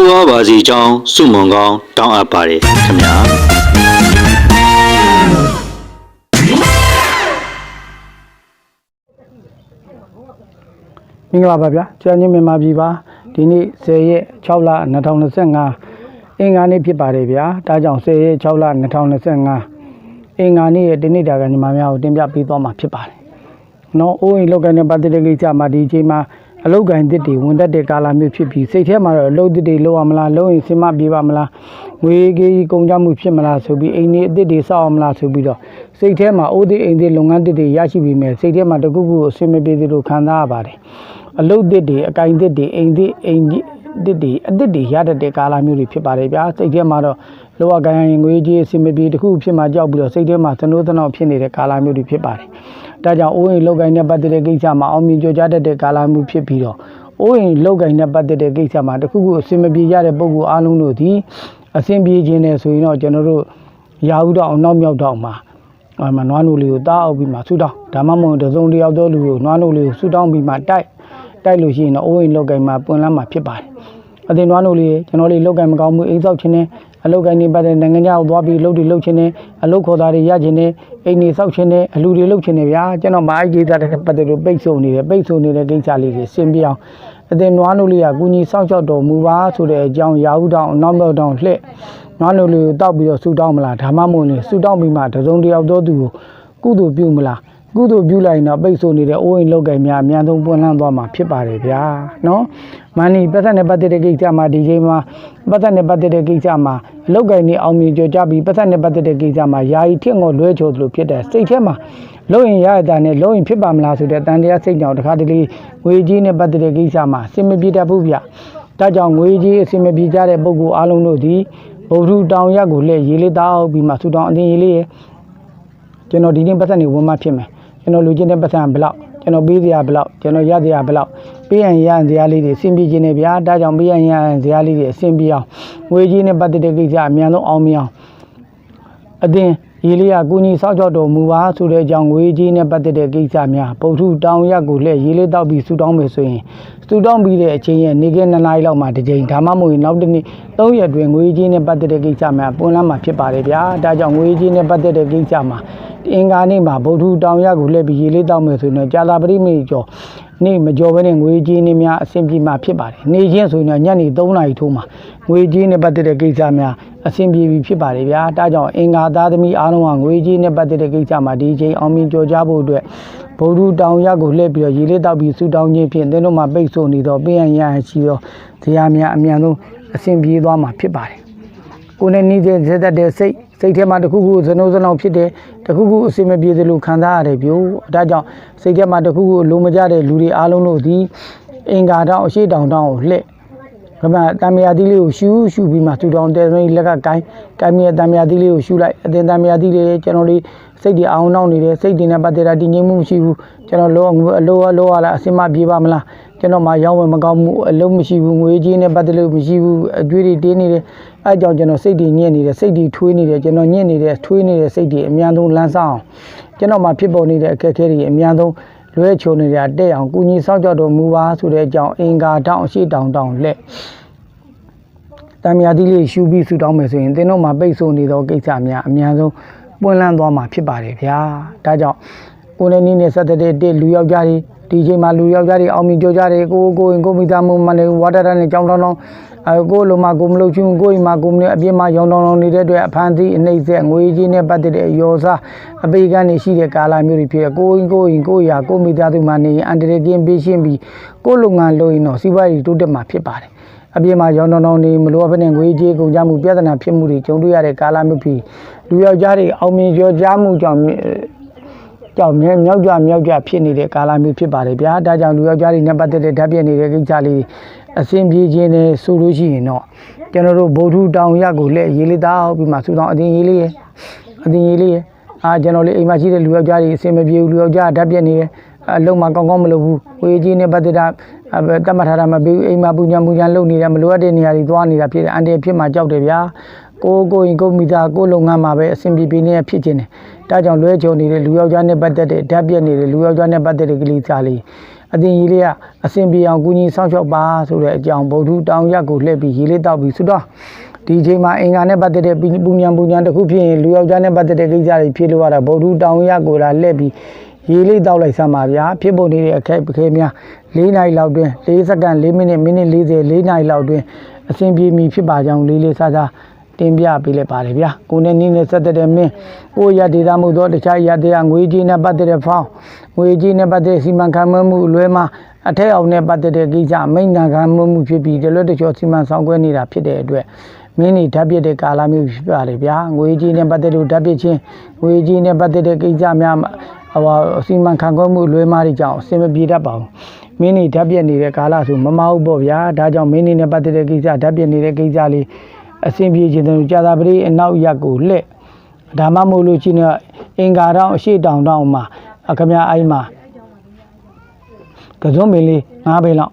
တိုးဝါပါစီကြောင်းစုမုံကောင်းတောင်းအပ်ပါတယ်ခင်ဗျာမင်္ဂလာပါဗျာကျန်ချင်းမြန်မာပြည်ပါဒီနေ့10ရက်6လ2025အင်္ဂါနေ့ဖြစ်ပါတယ်ဗျာဒါကြောင့်10ရက်6လ2025အင်္ဂါနေ့ရဲ့ဒီနေ့တာကညီမများကိုတင်ပြပေးသွားမှာဖြစ်ပါတယ်နော်အိုးအိမ်လောက်ကန်တဲ့ပတ်သက်တဲ့ကိစ္စမှာဒီအချိန်မှာ အလောက်ကန်တစ်တွေဝင်တတ်တဲ့ကာလမျိုးဖြစ်ပြီးစိတ်ထဲမှာတော့အလုပ်တစ်တွေလုပ်ရမလားလုပ်ရင်စင်မပြေပါမလားငွေကြီးကုန်ကြမှုဖြစ်မလားဆိုပြီးအိမ်နေအစ်စ်တွေစောက်အောင်မလားဆိုပြီးတော့စိတ်ထဲမှာအိုးသေးအိမ်သေးလုပ်ငန်းတစ်တွေရရှိပြီးမဲ့စိတ်ထဲမှာတခုခုအဆင်မပြေသေးလို့ခံစားရပါတယ်အလုတ်တစ်တွေအကင်တစ်တွေအိမ်တစ်အိမ်ကြီးတစ်တွေအတစ်တွေရတတ်တဲ့ကာလမျိုးတွေဖြစ်ပါတယ်ဗျာစိတ်ထဲမှာတော့လောကကိုင်းငွေကြီးအစီမပြေတစ်ခုဖြစ်မှကြောက်ပြီးတော့စိတ်ထဲမှာသနိုးသနောက်ဖြစ်နေတဲ့ကာလမျိုးတွေဖြစ်ပါတယ် ဒါကြောင့်အိုးအိမ်လောက်ကိုင်းနဲ့ပတ်သက်တဲ့ကိစ္စမှာအောင်မြင်ကြကြတတ်တဲ့ကာလမျိုးဖြစ်ပြီးတော့အိုးအိမ်လောက်ကိုင်းနဲ့ပတ်သက်တဲ့ကိစ္စမှာတစ်ခုခုအစီမပြေရတဲ့ပုံကူအားလုံးတို့ဒီအစဉ်ပြေခြင်းနဲ့ဆိုရင်တော့ကျွန်တော်တို့ရာဟုတော့အောင်နောက်မြောက်တော့မှာအမနွားနိုလေးကိုတားအောင်ပြီးမှဆူတောင်းဒါမှမဟုတ်တစ်စုံတစ်ယောက်သောလူကိုနွားနိုလေးကိုဆူတောင်းပြီးမှတိုက်တိုက်လို့ရှိရင်တော့အိုးအိမ်လောက်ကင်မှာပွင့်လန်းမှာဖြစ်ပါတယ်အတင်နွားနိုလေးကျွန်တော်လေးလောက်ကင်မကောင်းဘူးအိမ်ဆောက်ခြင်းနဲ့ အလောက်ကင်နေပတ်တဲ့နိုင်ငံခြားကိုသွားပြီးလုပ်တွေလုပ်ခြင်းနဲ့အလုပ်ခေါ်သားတွေရခြင်းနဲ့အိမ်နေဆောက်ခြင်းနဲ့အလူတွေလုပ်ခြင်းနဲ့ဗျာကျွန်တော်မအိုက်ဒေတာတဲ့ပတ်သက်လို့ပိတ်ဆို့နေတယ်ပိတ်ဆို့နေတဲ့ကိစ္စလေးတွေရှင်းပြအောင်အတင်နွားနိုလေးကကုညီဆောက်ရှောက်တော်မူပါဆိုတဲ့အကြောင်းရာဟုတောင်းနောက်မြောက်တောင်းလှည့်နွားနိုလေးကိုတောက်ပြီးတော့ဆူတောင်းမလားဒါမှမဟုတ်လေဆူတောင်းပြီးမှတစ်စုံတစ်ယောက်သောသူကိုကုသိုလ်ပြုမလား ကုသိုလ်ပြုလိုက်ရင်တော့ပိတ်ဆို့နေတဲ့အိုးအိမ်လောက်ကင်များအများဆုံးပွင့်လန်းသွားမှာဖြစ်ပါတယ်ဗျာနော်မန်နီပတ်သက်နဲ့ပတ်သက်တဲ့ကိစ္စမှာဒီချိန်မှာပတ်သက်နဲ့ပတ်သက်တဲ့ကိစ္စမှာအလောက်ကင်နေအောင်မြင်ကြကြပြီးပတ်သက်နဲ့ပတ်သက်တဲ့ကိစ္စမှာယာယီထင့်ကိုလွဲချိုသလိုဖြစ်တဲ့စိတ်ထဲမှာလုံရင်ရရတာနဲ့လုံရင်ဖြစ်ပါမလားဆိုတဲ့တန်တရားစိတ်ကြောင့်တခါတလေငွေကြီးနဲ့ပတ်သက်တဲ့ကိစ္စမှာစင်မပြေတတ်ဘူးဗျဒါကြောင့်ငွေကြီးအစင်မပြေကြတဲ့ပုဂ္ဂိုလ်အားလုံးတို့ဒီဗုဒ္ဓတောင်ရက်ကိုလက်ရေးလေးတောက်ပြီးမှဆူတောင်းအတင်းရေးလေးရဲ့ကျွန်တော်ဒီနေ့ပတ်သက်နေဝင်မှဖြစ်မယ် ကျွန်တော်လူချင်းတဲ့ပတ်သက်ဘယ်လောက်ကျွန်တော်ပေးစရာဘယ်လောက်ကျွန်တော်ရစရာဘယ်လောက်ပေးရင်ရရင်စရာလေးတွေအဆင်ပြေခြင်းနဲ့ဗျာဒါကြောင့်ပေးရင်ရရင်စရာလေးတွေအဆင်ပြေအောင်ငွေကြီးနဲ့ပတ်သက်တဲ့ကိစ္စအများဆုံးအောင်မြင်အောင်အတင်းရေလေးကကုညီဆောက်ကြောက်တော်မူပါဆိုတဲ့အကြောင်းငွေကြီးနဲ့ပတ်သက်တဲ့ကိစ္စများပုထုတောင်ရက်ကိုလက်ရေလေးတောက်ပြီးဆူတောင်းမယ်ဆိုရင် ဆူတောင်းပြီးတဲ့အချိန်ရဲ့နေက2နာရီလောက်မှတစ်ချိန်ဒါမှမဟုတ်ရင်နောက်တစ်နေ့3ရက်တွင်ငွေကြီးနဲ့ပတ်သက်တဲ့ကိစ္စများပွင့်လန်းမှာဖြစ်ပါတယ်ဗျာဒါကြောင့်ငွေကြီးနဲ့ပတ်သက်တဲ့ကိစ္စမှာအင်္ဂါနေ့မှာဗုဒ္ဓတောင်ရက်ကိုလှည့်ပြီးရေလေးတောက်မယ်ဆိုရင်တော့ကြာလာပရိမိကျော်နေ့မကျော်ဘဲနဲ့ငွေကြီးနေများအဆင်ပြေမှာဖြစ်ပါတယ်။နေချင်းဆိုရင်တော့ညနေ3နာရီထိုးမှာငွေကြီးနဲ့ပတ်သက်တဲ့ကိစ္စများအဆင်ပြေပြီဖြစ်ပါတယ်ဗျာ။ဒါကြောင့်အင်္ဂါသားသမီးအားလုံးကငွေကြီးနဲ့ပတ်သက်တဲ့ကိစ္စမှာဒီအချိန်အောင်မြင်ကြော်ကြဖို့အတွက် ဗုဒ္ဓတောင်ရက်ကိုလှည့်ပြီးတော့ရေလေးတောက်ပြီးဆူတောင်းခြင်းဖြင့်သင်တို့မှာပိတ်ဆို့နေတော့ပေးရန်ရန်ရှိသောဇေယျများအမြန်ဆုံးအဆင်ပြေသွားမှာဖြစ်ပါတယ်။ကိုယ်နဲ့နှီးတဲ့ဇက်သက်တဲ့စိတ်စိတ်ထဲမှာတစ်ခုခုစနိုးစနောင်ဖြစ်တယ်တစ်ခုခုအစင်မပြေသလိုခံစားရတယ်ပြို့ဒါကြောင့်စိတ်ထဲမှာတစ်ခုခုလိုမကြတဲ့လူတွေအားလုံးတို့ဒီအင်္ဂါတောင်အရှိတောင်တောင်ကိုလှည့် ခမတံမြာတိလေးကိုရှူရှူပြီးမှသူတောင်တဲသမီးလက်ကကိုင်းကိုင်းမြတံမြာတိလေးကိုရှူလိုက်အတင်တံမြာတိလေးကျွန်တော်လေးစိတ်တွေအောင်နှောင်းနေတယ်စိတ်တွေနဲ့ပတ်သက်တာတည်ငြိမ်မှုမရှိဘူးကျွန်တော်လောအလောအလောရလားအစင်မပြေပါမလားကျွန်တော်မှရောင်းဝယ်မကောင်းမှုအလုံးမရှိဘူးငွေကြီးနဲ့ပတ်သက်လို့မရှိဘူးအကျွေးတွေတင်းနေတယ်အဲကြောင့်ကျွန်တော်စိတ်တွေညစ်နေတယ်စိတ်တွေထွေးနေတယ်ကျွန်တော်ညစ်နေတဲ့ထွေးနေတဲ့စိတ်တွေအများဆုံးလန်းဆောင်ကျွန်တော်မှဖြစ်ပေါ်နေတဲ့အခက်အခဲတွေအများဆုံးလွဲချုံနေတာတဲ့အောင်ကုညီဆောက်ကြောက်တော်မူပါဆိုတဲ့အကြောင်းအင်္ဂါတောင်အရှိတောင်တောင်လက် တံမြာတိလေးရှူပြီးဆူတောင်းမယ်ဆိုရင်သင်တို့မှာပိတ်ဆို့နေသောကိစ္စများအများဆုံးပွင့်လန်းသွားမှာဖြစ်ပါတယ်ဗျာဒါကြောင့်ကိုယ်နဲ့နီးနေဆက်တဲ့တဲ့လူယောက်ျားတွေဒီချိန်မှာလူယောက်ျားတွေအောင်မြင်ကြောကြတယ်ကိုကိုရင်ကိုမိသားမှုမနေဝါဒရနဲ့ကြောင်းတောင်းတောင်းအဲကိုလိုမှကိုမလို့ချူကိုရင်မှကိုမနေအပြစ်မှရောင်းတောင်းတောင်းနေတဲ့အတွက်အဖန်သီးအနှိမ့်ဆက်ငွေကြီးနဲ့ပတ်သက်တဲ့ရောစားအပေကနေရှိတဲ့ကာလမျိုးတွေဖြစ်ကိုရင်ကိုရင်ကိုရာကိုမိသားစုမှနေရင်အန်တရကင်းပေးရှင်းပြီးကိုလုပ်ငန်းလုပ်ရင်တော့စီးပွားရေးတိုးတက်မှာဖြစ်ပါတယ် အပြင်မှာရောင်းတောင်းတောင်းနေမလိုအပ်ဘဲနဲ့ငွေကြေးကုန်ကြမှုပြဿနာဖြစ်မှုတွေကြုံတွေ့ရတဲ့ကာလမျိုးဖြစ်လူယောက်ျားတွေအောင်မြင်ကျော်ကြားမှုကြောင့်အဲကြောင့်မြေမြောက်ကြမြောက်ကြဖြစ်နေတဲ့ကာလမျိုးဖြစ်ပါတယ်ဗျာဒါကြောင့်လူယောက်ျားတွေနဲ့ပတ်သက်တဲ့ဓာတ်ပြည့်နေတဲ့ကိစ္စလေးအစဉ်ပြေခြင်းနဲ့ဆိုလို့ရှိရင်တော့ကျွန်တော်တို့ဗုဒ္ဓတောင်ရက်ကိုလက်ရေးလေးတောက်ပြီးမှဆူတောင်းအတင်းရေးလေးရဲ့အတင်းရေးလေးရဲ့အာကျွန်တော်လေးအိမ်မှာရှိတဲ့လူယောက်ျားတွေအစဉ်မပြေဘူးလူယောက်ျားဓာတ်ပြည့်နေတယ်အလုံးမကောင်းကောင်းမလုပ်ဘူးဝေကြီးနဲ့ပတ်သက်တာ အဘတတ်မှတ်ထားတာမပြီးဘူးအိမ်မှာပူညာပူညာလုပ်နေတယ်မလိုအပ်တဲ့နေရာတွေသွားနေတာဖြစ်တယ်အန်တယ်ဖြစ်မှကြောက်တယ်ဗျာကိုကိုရင်ကိုမိသားကိုလုပ်ငန်းမှာပဲအစဉ်ပြေပြေနေဖြစ်ခြင်းတယ်ဒါကြောင့်လွဲချုံနေတဲ့လူယောက်ျားနဲ့ပတ်သက်တဲ့ဓာတ်ပြည့်နေတဲ့လူယောက်ျားနဲ့ပတ်သက်တဲ့ကလေးစားလေးအတင်ကြီးလေးကအစဉ်ပြေအောင်ကူညီဆောင်ရှောက်ပါဆိုတဲ့အကြောင်းဗုဒ္ဓတောင်ရက်ကိုလှည့်ပြီးရေးလေးတောက်ပြီးဆုတော့ဒီအချိန်မှာအင်္ဂါနဲ့ပတ်သက်တဲ့ပူညာပူညာတစ်ခုဖြစ်ရင်လူယောက်ျားနဲ့ပတ်သက်တဲ့ကိစ္စတွေဖြစ်လို့ရတာဗုဒ္ဓတောင်ရက်ကိုလာလှည့်ပြီး ရေးလေးတောက်လိုက်စမ်းပါဗျာဖြစ်ဖို့နေတဲ့အခက်အခဲများ၄နိုင်လောက်တွင်၄စက္ကန့်၄မိနစ်မိနစ်40၄နိုင်လောက်တွင်အစဉ်ပြေမီဖြစ်ပါကြောင်းလေးလေးစားစားတင်ပြပေးလိုက်ပါတယ်ဗျာကိုနဲ့နင်းနဲ့ဆက်တဲ့မင်းကိုရဒေတာမှုသောတခြားရတဲ့ငွေကြီးနဲ့ပတ်သက်တဲ့ဖောင်းငွေကြီးနဲ့ပတ်သက်စီမံခန့်ခွဲမှုအလွဲမှာအထက်အောင်နဲ့ပတ်သက်တဲ့ကိစ္စမိန့်နာခံမှုမှုဖြစ်ပြီးတလွတ်တချောစီမံဆောင်ခွဲနေတာဖြစ်တဲ့အတွက်မင်းနေဓာတ်ပြတဲ့ကာလမျိုးဖြစ်ပါလေဗျာငွေကြီးနဲ့ပတ်သက်လို့ဓာတ်ပြချင်းငွေကြီးနဲ့ပတ်သက်တဲ့ကိစ္စများ ဟိုစီမံခန့်ခွဲမှုလွဲမားတွေကြောင့်အစင်မပြေတတ်ပါဘူးမင်းနေဓာတ်ပြနေတဲ့ကာလဆိုမမဟုတ်ပေါ့ဗျာဒါကြောင့်မင်းနေနဲ့ပတ်သက်တဲ့ကိစ္စဓာတ်ပြနေတဲ့ကိစ္စလေးအစဉ်ပြေခြင်းတို့ကြာသာပတိအနောက်ရက်ကိုလှည့်ဒါမှမဟုတ်လို့ချင်းတော့အင်္ဂါတောင်အရှိတောင်တောင်မှာအခမအိုင်းမှာကစုံမင်းလေး၅ဘိန်းလောက်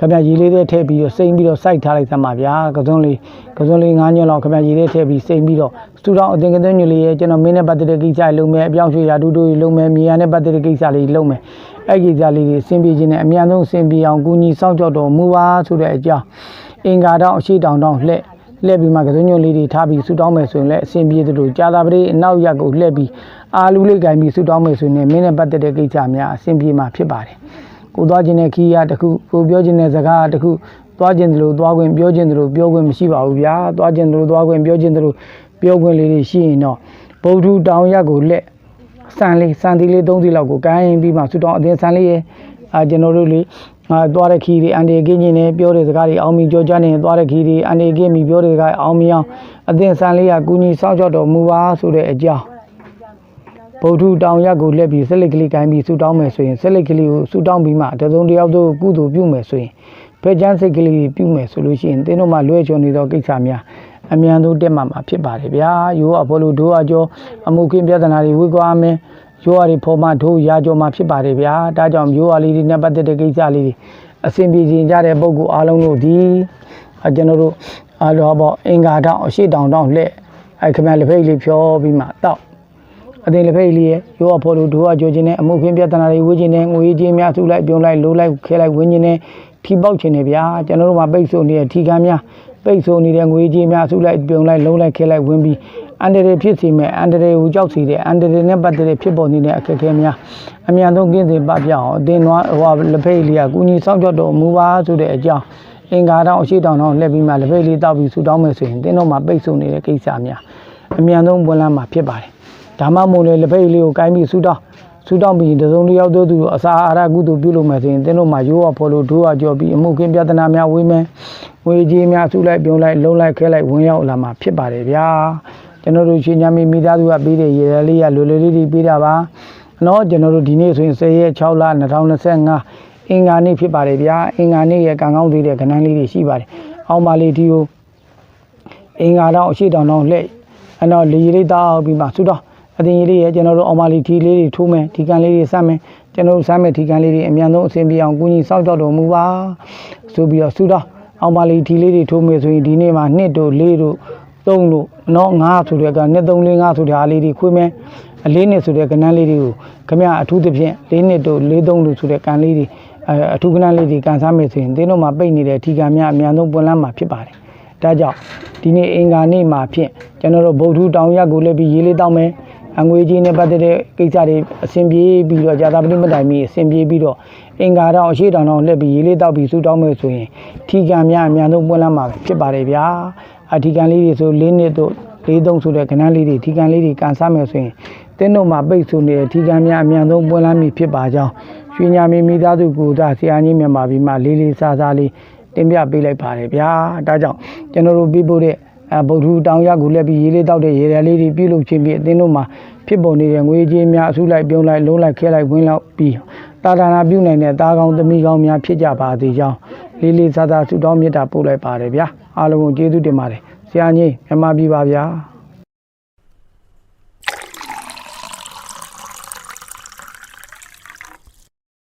ခမရီလေးတွေထည့်ပြီးတော့စိမ့်ပြီးတော့စိုက်ထားလိုက်သမှာဗျာကစုံလေးကစုံလေး၅ညလောက်ခမရီလေးထည့်ပြီးစိမ့်ပြီးတော့စတူတောင်အတင်ကတဲ့ညလေးရဲ့ကျွန်တော်မင်းနဲ့ပတ်သက်တဲ့ကိစ္စလေးလုပ်မယ်အပြောင်းရွှေ့ရာတူတူလုပ်မယ်မြေယာနဲ့ပတ်သက်တဲ့ကိစ္စလေးလုပ်မယ်အဲ့ဒီကိစ္စလေးတွေအဆင်ပြေခြင်းနဲ့အများဆုံးအဆင်ပြေအောင်ကူညီစောင့်ကြောက်တော်မူပါဆိုတဲ့အကြောင်းအင်္ဂါတောင်အရှိတောင်တောင်လှည့်လှည့်ပြီးမှကစုံညွန့်လေးတွေထားပြီးဆူတောင်းမယ်ဆိုရင်လည်းအဆင်ပြေသလိုကြာသာပတိအနောက်ရက်ကိုလှည့်ပြီးအာလူလေးကင်ပြီးဆူတောင်းမယ်ဆိုရင်မင်းနဲ့ပတ်သက်တဲ့ကိစ္စများအဆင်ပြေမှာဖြစ်ပါတယ် ကိုသွားခြင်းတဲ့ခီးရတစ်ခုကိုပြောခြင်းတဲ့စကားတစ်ခုသွားခြင်းသလိုသွားခွင့်ပြောခြင်းသလိုပြောခွင့်မရှိပါဘူးဗျာသွားခြင်းသလိုသွားခွင့်ပြောခြင်းသလိုပြောခွင့်လေးတွေရှိရင်တော့ဗုဒ္ဓတောင်ရက်ကိုလက်စံလေးစံသီလေး၃သီလောက်ကိုကိုင်းပြီးမှဆူတောင်းအသင်စံလေးရဲ့အာကျွန်တော်တို့လေးငါသွားတဲ့ခီးတွေအန်ဒီကင်းချင်းနဲ့ပြောတဲ့စကားတွေအောင်မြင်ကြောကြနေသွားတဲ့ခီးတွေအန်ဒီကင်းပြီးပြောတဲ့စကားအောင်မြင်အောင်အသင်စံလေးကကူညီစောင့်ရှောက်တော်မူပါဆိုတဲ့အကြောင်း ဗုဒ္ဓတောင်ရက်ကိုလက်ပြီးဆက်လက်ကလေးကိုင်းပြီးဆူတောင်းမယ်ဆိုရင်ဆက်လက်ကလေးကိုဆူတောင်းပြီးမှတစုံတစ်ယောက်တို့ကုသိုလ်ပြုမယ်ဆိုရင်ဖက်ချမ်းစိတ်ကလေးပြုမယ်ဆိုလို့ရှိရင်သင်တို့မှလွဲချော်နေသောကိစ္စများအမြန်ဆုံးတက်မှာမှာဖြစ်ပါတယ်ဗျာရိုးအဘောလို့ဒိုးအကျော်အမှုခင်းပြဿနာတွေဝိကွာမယ်ရိုးအရီဖော်မဒိုးရာကျော်မှာဖြစ်ပါတယ်ဗျာဒါကြောင့်ရိုးအလေးတွေနဲ့ပတ်သက်တဲ့ကိစ္စလေးတွေအစဉ်ပြေခြင်းကြတဲ့ပုံကူအားလုံးတို့ဒီအကျွန်တော်တို့အားလုံးပေါ့အင်္ဂါတောင်အရှိတောင်တောင်လှဲ့အဲခမလက်ဖိတ်လေးဖြောပြီးမှတောက် အသိလက်ဖိတ်လေးရဲ့ရောအဖို့လို့ဒိုးအကြိုခြင်းနဲ့အမှုခင်းပြဿနာတွေဝေးခြင်းနဲ့ငွေကြေးများစုလိုက်ပြုံးလိုက်လိုးလိုက်ခဲလိုက်ဝင်းခြင်းနဲ့ထိပေါက်ခြင်းနဲ့ဗျာကျွန်တော်တို့မှာပိတ်ဆို့နေတဲ့ထီကမ်းများပိတ်ဆို့နေတဲ့ငွေကြေးများစုလိုက်ပြုံးလိုက်လုံးလိုက်ခဲလိုက်ဝင်းပြီးအန်တရဖြစ်စီမဲ့အန်တရကိုကြောက်စီတဲ့အန်တရနဲ့ပတ်သက်တဲ့ဖြစ်ပေါ်နေတဲ့အခက်အခဲများအမြန်ဆုံးကင်းစင်ပပြအောင်အတင်းနွားဟိုလက်ဖိတ်လေးကကုညီစောင့်ကြောက်တော်မူပါဆိုတဲ့အကြောင်းအင်္ဂါတောင်အရှိတောင်တောင်လှည့်ပြီးမှလက်ဖိတ်လေးတောက်ပြီးဆူတောင်းမယ်ဆိုရင်တင်းတော့မှပိတ်ဆို့နေတဲ့ကိစ္စများအမြန်ဆုံးပွင့်လန်းမှာဖြစ်ပါတယ် ဒါမှမဟုတ်လေလက်ဖိတ်လေးကိုကိုင်းပြီးဆူတောင်းဆူတောင်းပြီးတစုံတစ်ယောက်တို့သူအစာအာဟာရကုသိုလ်ပြုလုပ်မယ်ဆိုရင်သင်တို့မှာရိုးရဖော်လို့ဒိုးရကြော်ပြီးအမှုခင်းပြဿနာများဝေးမယ်ဝေကြီးများဆူလိုက်ပြုံးလိုက်လုံးလိုက်ခဲလိုက်ဝင်ရောက်လာမှာဖြစ်ပါတယ်ဗျာကျွန်တော်တို့ရှင်ညာမီမိသားစုကပြီးတဲ့ရေရလေးရလွယ်လွယ်လေးလေးပြီးတာပါနော်ကျွန်တော်တို့ဒီနေ့ဆိုရင်10ရက်6လ2025အင်္ဂါနေ့ဖြစ်ပါတယ်ဗျာအင်္ဂါနေ့ရဲ့ကံကောင်းသေးတဲ့ကဏ္ဍလေးတွေရှိပါတယ်အောင်ပါလေးဒီကိုအင်္ဂါတော့အရှိတောင်တော့လှည့်အဲ့တော့လေလေးတောက်ပြီးမှဆူတော့ အတင်ကြီးလေးရဲ့ကျွန်တော်တို့အောင်ပါလီထီလေးတွေထိုးမယ်ထီကန်လေးတွေစမ်းမယ်ကျွန်တော်တို့စမ်းမယ်ထီကန်လေးတွေအမြန်ဆုံးအဆင်ပြေအောင်ကူညီစောင့်ကြောက်တော်မူပါဆိုပြီးတော့ဆူတော့အောင်ပါလီထီလေးတွေထိုးမယ်ဆိုရင်ဒီနေ့မှာ2တို့4တို့3တို့နော်5ဆိုတဲ့က2 3 4 5ဆိုတဲ့အားလေးတွေခွေးမယ်အလေးနှစ်ဆိုတဲ့ကဏ္ဍလေးတွေကိုခမအထူးသဖြင့်၄နှစ်တို့၄3တို့ဆိုတဲ့ကန်လေးတွေအဲအထူးကဏ္ဍလေးတွေကန်စားမယ်ဆိုရင်သင်တို့မှာပိတ်နေတဲ့ထီကန်များအမြန်ဆုံးပွင့်လန်းမှာဖြစ်ပါတယ်ဒါကြောင့်ဒီနေ့အင်္ဂါနေ့မှာဖြင့်ကျွန်တော်တို့ဗုဒ္ဓတောင်ရက်ကိုလည်းပြီးရေးလေးတောင်းမယ် အငွေကြီးနဲ့ပတ်သက်တဲ့ကိစ္စတွေအဆင်ပြေပြီးတော့ကြာသာပတိမတိုင်မီအဆင်ပြေပြီးတော့အင်္ဂါတော့အရှိတောင်တော့လှည့်ပြီးရေးလေးတောက်ပြီးစူတောင်းမယ်ဆိုရင်ထီကံများအများဆုံးပွင့်လန်းမှာဖြစ်ပါတယ်ဗျာအထီကံလေးတွေဆို၄နှစ်တို့၄သုံးဆိုတဲ့ကဏ္ဍလေးတွေထီကံလေးတွေကန်ဆမယ်ဆိုရင်တင်းတို့မှာပိတ်ဆိုနေတဲ့ထီကံများအများဆုံးပွင့်လန်းမီဖြစ်ပါကြောင်းရွှေညာမီမိသားစုကိုဒါဆရာကြီးမြန်မာပြည်မှာလေးလေးစားစားလေးတင်ပြပေးလိုက်ပါတယ်ဗျာဒါကြောင့်ကျွန်တော်တို့ပြီးဖို့တဲ့ အဲဗုဒ္ဓတောင်ရကူလက်ပြီးရေးလေးတောက်တဲ့ရေရလေးတွေပြုလုပ်ခြင်းပြီးအသင်းတို့မှာဖြစ်ပေါ်နေတဲ့ငွေကြေးများအစုလိုက်ပြုံးလိုက်လုံးလိုက်ခဲလိုက်ဝင်းလောက်ပြီးတာဒါနာပြုနိုင်တဲ့သားကောင်းသမီးကောင်းများဖြစ်ကြပါသေးကြောင်းလေးလေးစားစားဆုတောင်းမေတ္တာပို့လိုက်ပါတယ်ဗျာအားလုံးကိုကျေးဇူးတင်ပါတယ်ဆရာကြီးမြတ်မပြီပါဗျာ